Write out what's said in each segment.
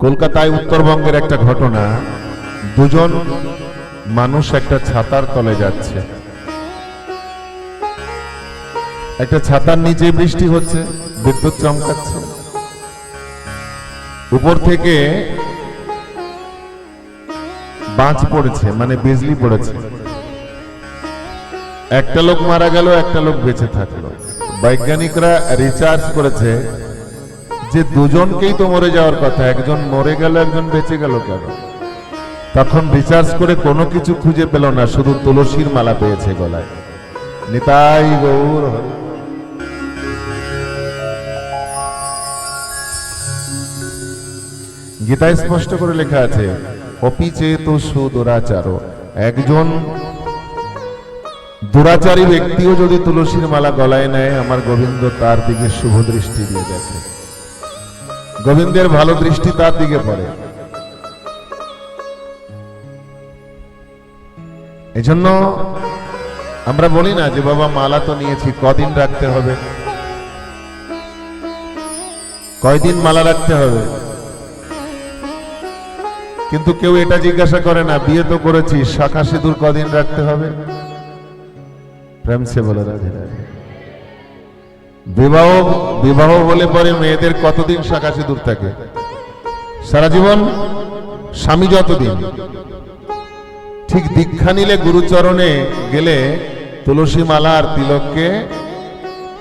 কলকাতায় উত্তরবঙ্গের একটা ঘটনা। দুজন মানুষ একটা ছাতার তলে যাচ্ছে। একটা ছাতার নিচে বৃষ্টি হচ্ছে, বিদ্যুৎ চমকাচ্ছে। উপর থেকে বাজ পড়েছে মানে বিজলি পড়েছে। একটা লোক মারা গেল, একটা লোক বেঁচে থাকল। বৈজ্ঞানিকরা রিচার্জ করেছে যে দুজনকেই তো মরে যাওয়ার কথা, একজন মরে গেল, একজন বেঁচে গেল কেন? তখন রিসার্চ করে কোনো কিছু খুঁজে পেল না, শুধু তুলসীর মালা পেয়েছে গলায়। নিতাই গৌর গীতায় স্পষ্ট করে লেখা আছে অপি চেত সুদুরাচার। একজন দুরাচারী ব্যক্তিও যদি তুলসীর মালা গলায় নেয়, আমার গোবিন্দ তার দিকে শুভ দৃষ্টি দিয়ে দেখে। গোবিন্দের ভালো দৃষ্টি তার দিকে পড়ে। এজন্য আমরা বলি না যে, বাবা, মালা তো নিয়েছি, কদিন রাখতে হবে? কয়দিন মালা রাখতে হবে? কিন্তু কেউ এটা জিজ্ঞাসা করে না, বিয়ে তো করেছি শাখা সিঁদুর কদিন রাখতে হবে? প্রেম সে বলে, রাধে রাধে। বিবাহ বিবাহ বলে পরে মেয়েদের কতদিন শাখা সিঁদুর থাকে? সারা জীবন স্বামী যতদিন। ঠিক দীক্ষা নিলে গুরুচরণে গেলে তুলসী মালা আর তিলককে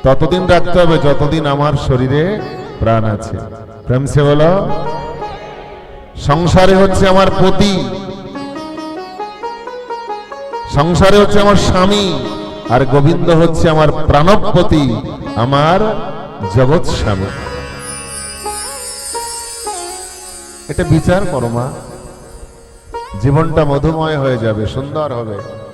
ততদিন রাখতে হবে যতদিন আমার শরীরে প্রাণ আছে। প্রেম সে বলো সংসারে হচ্ছে আমার পতি, সংসারে হচ্ছে আমার স্বামী, আর গোবিন্দ হচ্ছে আমার প্রাণপতি। আমার জগৎ স্বামী। এটা বিচার করো মা। জীবনটা মধুময় হয়ে যাবে সুন্দর হবে।